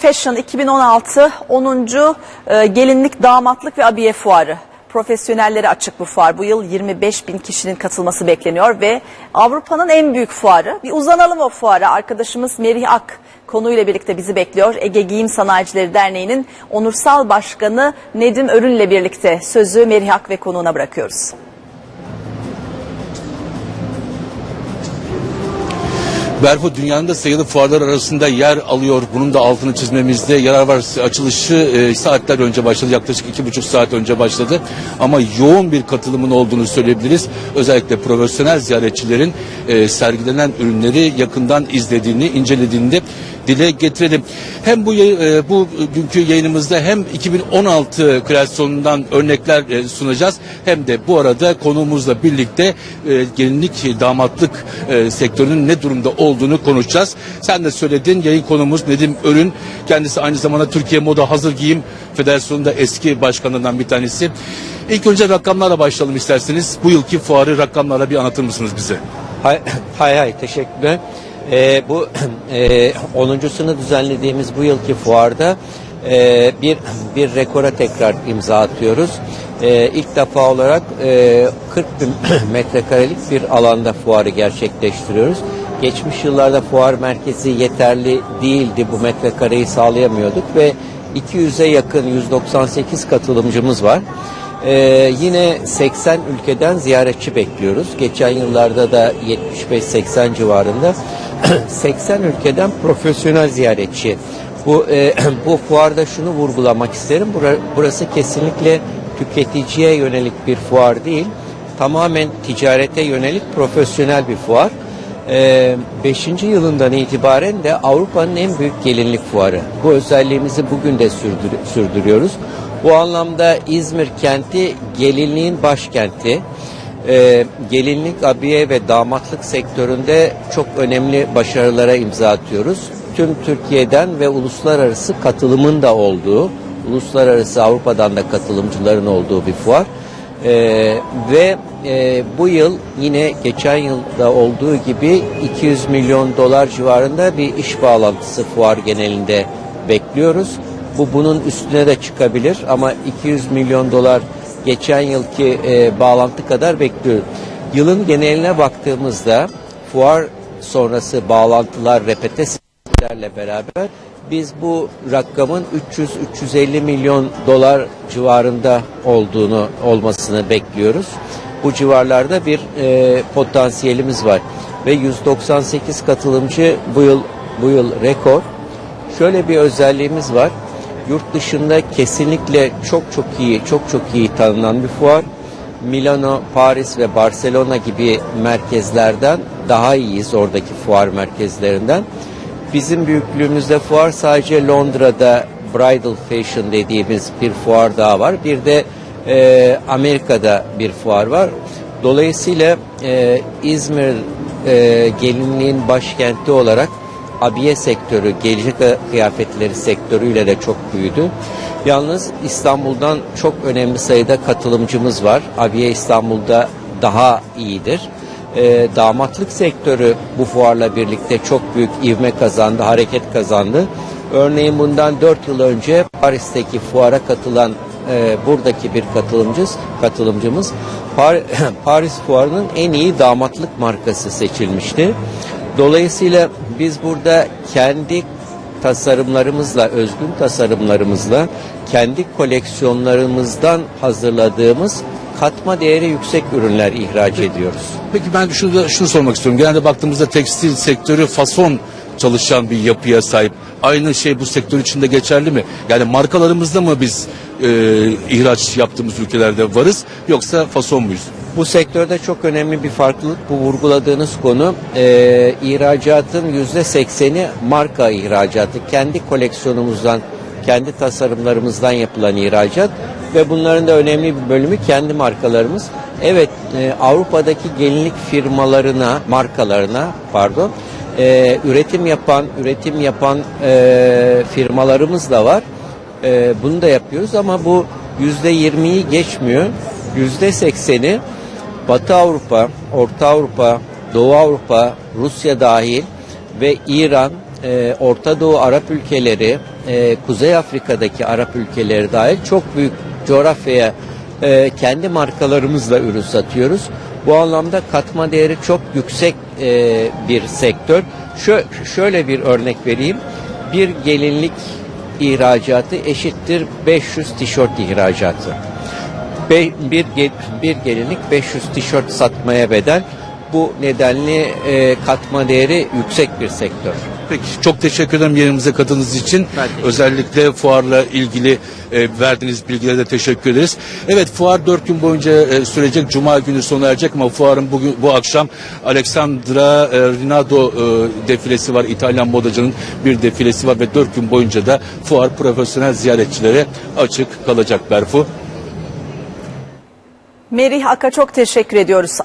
Fashion 2016 10. e, gelinlik, damatlık ve abiye fuarı. Profesyonellere açık bu fuar. Bu yıl 25 bin kişinin katılması bekleniyor ve Avrupa'nın en büyük fuarı. Bir uzanalım o fuara. Arkadaşımız Merih Ak konuyla birlikte bizi bekliyor. Ege Giyim Sanayicileri Derneği'nin onursal başkanı Nedim Örün'le birlikte sözü Merih Ak ve konuğuna bırakıyoruz. Berfu dünyanın da sayılı fuarlar arasında yer alıyor. Bunun da altını çizmemizde yarar var. Açılışı e, saatler önce başladı. Yaklaşık iki buçuk saat önce başladı. Ama yoğun bir katılımın olduğunu söyleyebiliriz. Özellikle profesyonel ziyaretçilerin e, sergilenen ürünleri yakından izlediğini, incelediğini dile getirelim. Hem bu e, bu günkü yayınımızda hem 2016 kreasyonundan örnekler e, sunacağız hem de bu arada konuğumuzla birlikte e, gelinlik damatlık e, sektörünün ne durumda olduğunu konuşacağız. Sen de söyledin yayın konumuz Nedim Örün. Kendisi aynı zamanda Türkiye Moda Hazır Giyim Federasyonu'nda eski başkanlarından bir tanesi. İlk önce rakamlarla başlayalım isterseniz. Bu yılki fuarı rakamlarla bir anlatır mısınız bize? Hay hay, hay teşekkürler. Ee, bu e, 10.sunu düzenlediğimiz bu yılki fuarda e, bir bir rekora tekrar imza atıyoruz. E, ilk defa olarak e, 40 bin metrekarelik bir alanda fuarı gerçekleştiriyoruz. Geçmiş yıllarda fuar merkezi yeterli değildi. Bu metrekareyi sağlayamıyorduk ve 200'e yakın 198 katılımcımız var. Ee, yine 80 ülkeden ziyaretçi bekliyoruz. Geçen yıllarda da 75-80 civarında 80 ülkeden profesyonel ziyaretçi. Bu e, bu fuarda şunu vurgulamak isterim. Bura- Burası kesinlikle tüketiciye yönelik bir fuar değil. Tamamen ticarete yönelik profesyonel bir fuar. 5. yılından itibaren de Avrupa'nın en büyük gelinlik fuarı. Bu özelliğimizi bugün de sürdür- sürdürüyoruz. Bu anlamda İzmir kenti gelinliğin başkenti. Ee, gelinlik, abiye ve damatlık sektöründe çok önemli başarılara imza atıyoruz. Tüm Türkiye'den ve uluslararası katılımın da olduğu, uluslararası Avrupa'dan da katılımcıların olduğu bir fuar. Ee, ve e, bu yıl yine geçen yılda olduğu gibi 200 milyon dolar civarında bir iş bağlantısı fuar genelinde bekliyoruz. Bu bunun üstüne de çıkabilir ama 200 milyon dolar geçen yılki e, bağlantı kadar bekliyoruz. Yılın geneline baktığımızda fuar sonrası bağlantılar, repetesilerle beraber biz bu rakamın 300-350 milyon dolar civarında olduğunu olmasını bekliyoruz. Bu civarlarda bir e, potansiyelimiz var ve 198 katılımcı bu yıl bu yıl rekor. Şöyle bir özelliğimiz var. Yurt dışında kesinlikle çok çok iyi, çok çok iyi tanınan bir fuar. Milano, Paris ve Barcelona gibi merkezlerden daha iyiyiz oradaki fuar merkezlerinden. Bizim büyüklüğümüzde fuar sadece Londra'da Bridal Fashion dediğimiz bir fuar daha var. Bir de e, Amerika'da bir fuar var. Dolayısıyla e, İzmir e, gelinliğin başkenti olarak abiye sektörü, gelecek kıyafetleri sektörüyle de çok büyüdü. Yalnız İstanbul'dan çok önemli sayıda katılımcımız var. Abiye İstanbul'da daha iyidir. Ee, damatlık sektörü bu fuarla birlikte çok büyük ivme kazandı, hareket kazandı. Örneğin bundan 4 yıl önce Paris'teki fuara katılan e, buradaki bir katılımcımız, katılımcımız Par- Paris fuarının en iyi damatlık markası seçilmişti. Dolayısıyla biz burada kendi tasarımlarımızla, özgün tasarımlarımızla, kendi koleksiyonlarımızdan hazırladığımız katma değeri yüksek ürünler ihraç ediyoruz. Peki ben şunu da şunu sormak istiyorum. Genelde baktığımızda tekstil sektörü fason çalışan bir yapıya sahip. Aynı şey bu sektör içinde geçerli mi? Yani markalarımızda mı biz e, ihraç yaptığımız ülkelerde varız yoksa fason muyuz? Bu sektörde çok önemli bir farklılık bu vurguladığınız konu. Ee, ihracatın yüzde sekseni marka ihracatı. Kendi koleksiyonumuzdan, kendi tasarımlarımızdan yapılan ihracat ve bunların da önemli bir bölümü kendi markalarımız. Evet e, Avrupa'daki gelinlik firmalarına, markalarına pardon e, üretim yapan, üretim yapan e, firmalarımız da var. E, bunu da yapıyoruz ama bu yüzde yirmiyi geçmiyor. Yüzde sekseni Batı Avrupa, Orta Avrupa, Doğu Avrupa, Rusya dahil ve İran, e, Orta Doğu Arap ülkeleri, e, Kuzey Afrika'daki Arap ülkeleri dahil çok büyük coğrafyaya e, kendi markalarımızla ürün satıyoruz. Bu anlamda katma değeri çok yüksek e, bir sektör. Şö şöyle bir örnek vereyim. Bir gelinlik ihracatı eşittir 500 tişört ihracatı. Be- bir, ge- bir gelinlik 500 tişört satmaya bedel. Bu nedenle e, katma değeri yüksek bir sektör. Peki çok teşekkür ederim yerimize katıldığınız için. Özellikle fuarla ilgili e, verdiğiniz bilgilere de teşekkür ederiz. Evet fuar 4 gün boyunca e, sürecek. Cuma günü sona erecek ama fuarın bugün bu akşam Alexandra e, Rinaldo e, defilesi var. İtalyan modacının bir defilesi var ve 4 gün boyunca da fuar profesyonel ziyaretçilere açık kalacak Berfu. Merih Aka çok teşekkür ediyoruz.